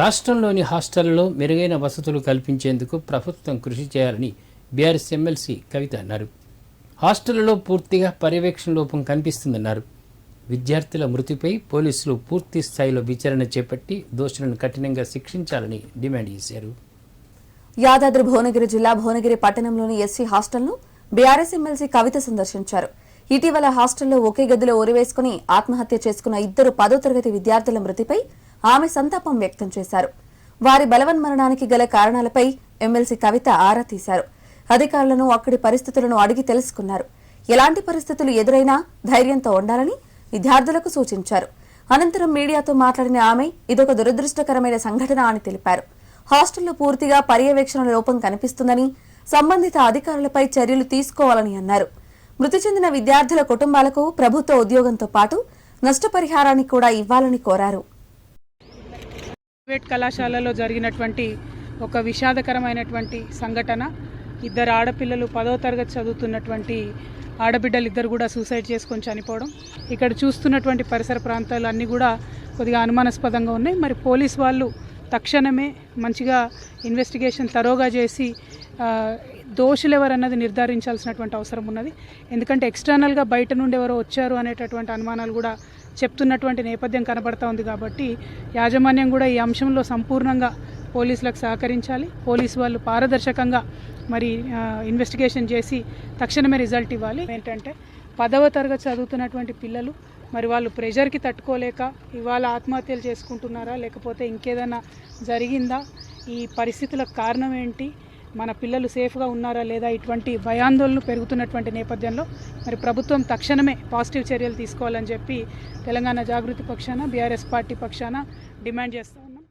రాష్ట్రంలోని హాస్టళ్ళలో మెరుగైన వసతులు కల్పించేందుకు ప్రభుత్వం కృషి చేయాలని బీఆర్ఎస్ ఎమ్మెల్సీ కవిత అన్నారు. హాస్టళ్ళలో పూర్తిగా పర్యవేక్షణ లోపం కనిపిస్తుందన్నారు. విద్యార్థుల మృతిపై పోలీసులు పూర్తి స్థాయిలో విచారణ చేపట్టి దోషులను కఠినంగా శిక్షించాలని డిమాండ్ చేశారు. యాదాద్రి భువనగిరి జిల్లా భువనగిరి పట్టణంలోని ఎస్సీ హాస్టల్ను బీఆర్ఎస్ ఎమ్మెల్సీ కవిత సందర్శించారు. ఇటీవల హాస్టల్లో ఒకే గదిలో ఉరివేసుకుని ఆత్మహత్య చేసుకున్న ఇద్దరు పదో తరగతి విద్యార్థుల మృతిపై ఆమె సంతాపం వ్యక్తం చేశారు. వారి బలవన్మరణానికి గల కారణాలపై ఎమ్మెల్సీ కవిత ఆరా తీశారు. అధికారులను అక్కడి పరిస్థితులను అడిగి తెలుసుకున్నారు. ఎలాంటి పరిస్థితులు ఎదురైనా ధైర్యంతో ఉండాలని విద్యార్థులకు సూచించారు. అనంతరం మీడియాతో మాట్లాడిన ఆమె ఇదొక దురదృష్టకరమైన సంఘటన అని తెలిపారు. హాస్టల్లో పూర్తిగా పర్యవేక్షణ లోపం కనిపిస్తుందని సంబంధిత అధికారులపై చర్యలు తీసుకోవాలని అన్నారు. మృతి చెందిన విద్యార్థుల కుటుంబాలకు ప్రభుత్వ ఉద్యోగంతో పాటు నష్టపరిహారాన్ని కూడా ఇవ్వాలని కోరారు. ప్రైవేట్ కళాశాలలో జరిగినటువంటి ఒక విషాదకరమైనటువంటి సంఘటన. ఇద్దరు ఆడపిల్లలు పదో తరగతి చదువుతున్నటువంటి ఆడబిడ్డలు ఇద్దరు కూడా సూసైడ్ చేసుకొని చనిపోవడం. ఇక్కడ చూస్తున్నటువంటి పరిసర ప్రాంతాలు అన్నీ కూడా కొద్దిగా అనుమానాస్పదంగా ఉన్నాయి. మరి పోలీస్ వాళ్ళు తక్షణమే మంచిగా ఇన్వెస్టిగేషన్ తరోగా చేసి దోషులు ఎవరన్నది నిర్ధారించాల్సినటువంటి అవసరం ఉన్నది. ఎందుకంటే ఎక్స్టర్నల్గా బయట నుండి ఎవరో వచ్చారు అనేటటువంటి అనుమానాలు కూడా చెప్తున్నటువంటి నేపథ్యం కనబడతా ఉంది కాబట్టి యాజమాన్యం కూడా ఈ అంశంలో సంపూర్ణంగా పోలీసులకు సహకరించాలి. పోలీసు వాళ్ళు పారదర్శకంగా మరి ఇన్వెస్టిగేషన్ చేసి తక్షణమే రిజల్ట్ ఇవ్వాలి. ఏంటంటే పదవ తరగతి చదువుతున్నటువంటి పిల్లలు మరి వాళ్ళు ప్రెషర్కి తట్టుకోలేక ఇవాళ ఆత్మహత్యలు చేసుకుంటున్నారా? లేకపోతే ఇంకేదైనా జరిగిందా? ఈ పరిస్థితులకు కారణం ఏంటి? మన పిల్లలు సేఫ్గా ఉన్నారా లేదా ఇటువంటి భయాందోళనలు పెరుగుతున్నటువంటి నేపథ్యంలో మరి ప్రభుత్వం తక్షణమే పాజిటివ్ చర్యలు తీసుకోవాలని చెప్పి తెలంగాణ జాగృతి పక్షాన బీఆర్ఎస్ పార్టీ పక్షాన డిమాండ్ చేస్తా ఉన్నాం.